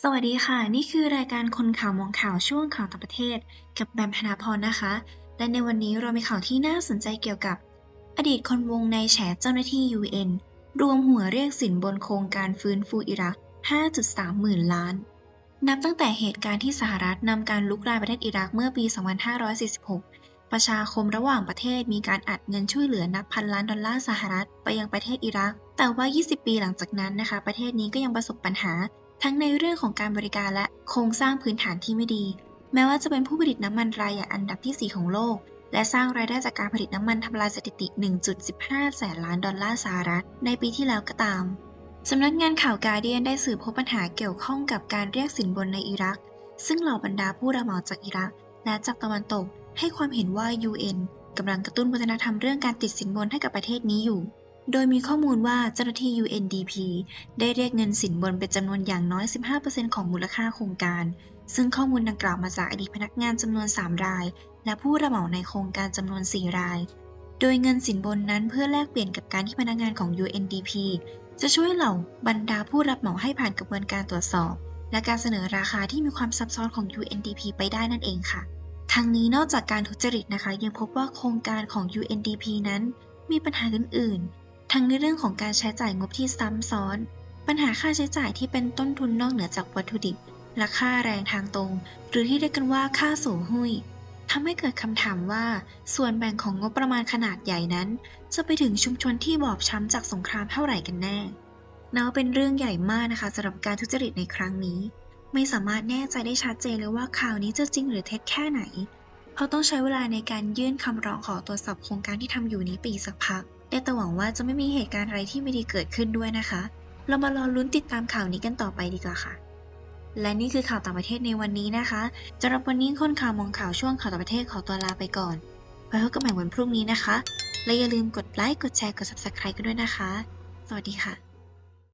สวัสดีค่ะ นี่คือรายการคนข่าวมองข่าวช่วงข่าวต่างประเทศ กับแบมพนาพรนะคะ และในวันนี้เรามีข่าวที่น่าสนใจเกี่ยวกับ อดีตคนวงในแฉเจ้าหน้าที่ UN รวมหัวเรียกสินบนโครงการฟื้นฟูอิรัก 5.3 หมื่นล้าน นับตั้งแต่เหตุการณ์ที่สหรัฐนำการลุกรานประเทศอิรักเมื่อปี 2546 ประชาคมระหว่างประเทศมีการอัดเงินช่วยเหลือนับพันล้านดอลลาร์สหรัฐไปยังประเทศอิรัก แต่ว่า 20 ปีหลังจากนั้นนะคะ ประเทศนี้ก็ยังประสบปัญหา ทั้งในเรื่องของการบริการและโครงสร้างพื้นฐานที่ไม่ดี แม้ว่าจะเป็นผู้ผลิตน้ำมันรายใหญ่อันดับที่ 4 ของโลก และสร้างรายได้จากการผลิตน้ำมันทำลายสถิติ 1.15 แสนล้านดอลลาร์สหรัฐ ในปีที่แล้วก็ตาม สำนักงานข่าวการเดียนได้สืบพบปัญหาเกี่ยวข้องกับการเรียกสินบนในอิรัก ซึ่งเหล่าบรรดาผู้รับเหมาจากอิรัก และจากตะวันตก ให้ความเห็นว่า UN กำลังกระตุ้นวัฒนธรรมเรื่องการติดสินบนให้กับประเทศนี้อยู่ โดยมีข้อมูลว่าเจ้าหน้าที่ UNDP ได้เรียกเงินสินบนเป็นจำนวนอย่างน้อย 15%ของมูลค่าโครงการ ซึ่งข้อมูลดังกล่าวมาจากอดีตพนักงานจำนวน 3 ราย และผู้รับเหมาในโครงการจำนวน 4 ราย โดยเงินสินบนนั้นเพื่อแลกเปลี่ยนกับการที่พนักงานของ UNDP จะช่วยเหล่าบรรดาผู้รับเหมาให้ผ่านกระบวนการตรวจสอบ และการเสนอราคาที่มีความซับซ้อนของ UNDP ไปได้นั่นเองค่ะทั้งนี้นอกจากการทุจริตนะคะ ยังพบว่าโครงการของ UNDP นั้น มีปัญหาอื่นๆ ทั้งในเรื่องของการใช้จ่ายงบที่ซ้ำซ้อน ปัญหาค่าใช้จ่ายที่เป็นต้นทุนนอกเหนือจากวัตถุดิบ และค่าแรงทางตรง หรือที่เรียกกันว่าค่าสู่หุ้ยทำให้เกิดคำถามว่า ส่วนแบ่งของงบประมาณขนาดใหญ่นั้น จะไปถึงชุมชนที่บอบช้ำจากสงครามเท่าไหร่กันแน่นับเป็นเรื่องใหญ่มากนะคะสำหรับการทุจริตในครั้งนี้ ไม่สามารถแน่ใจได้ชัดเจนเลยว่าข่าวนี้จะจริงหรือเท็จแค่ไหน เพราะต้องใช้เวลาในการยื่นคำร้องขอตรวจสอบโครงการที่ทำอยู่นี้ปีสักพัก ได้แต่หวังว่าจะไม่มีเหตุการณ์อะไรที่ไม่ดีเกิดขึ้นด้วยนะคะ เรามารอลุ้นติดตามข่าวนี้กันต่อไปดีกว่าค่ะ และนี่คือข่าวต่างประเทศในวันนี้นะคะสำหรับวันนี้คนข่าวมองข่าวช่วงข่าวต่างประเทศขอตัวลาไปก่อนไว้พบกันใหม่วันพรุ่งนี้นะคะ และอย่าลืมกดไลค์กดแชร์กด subscribe กันด้วยนะคะ สวัสดีค่ะ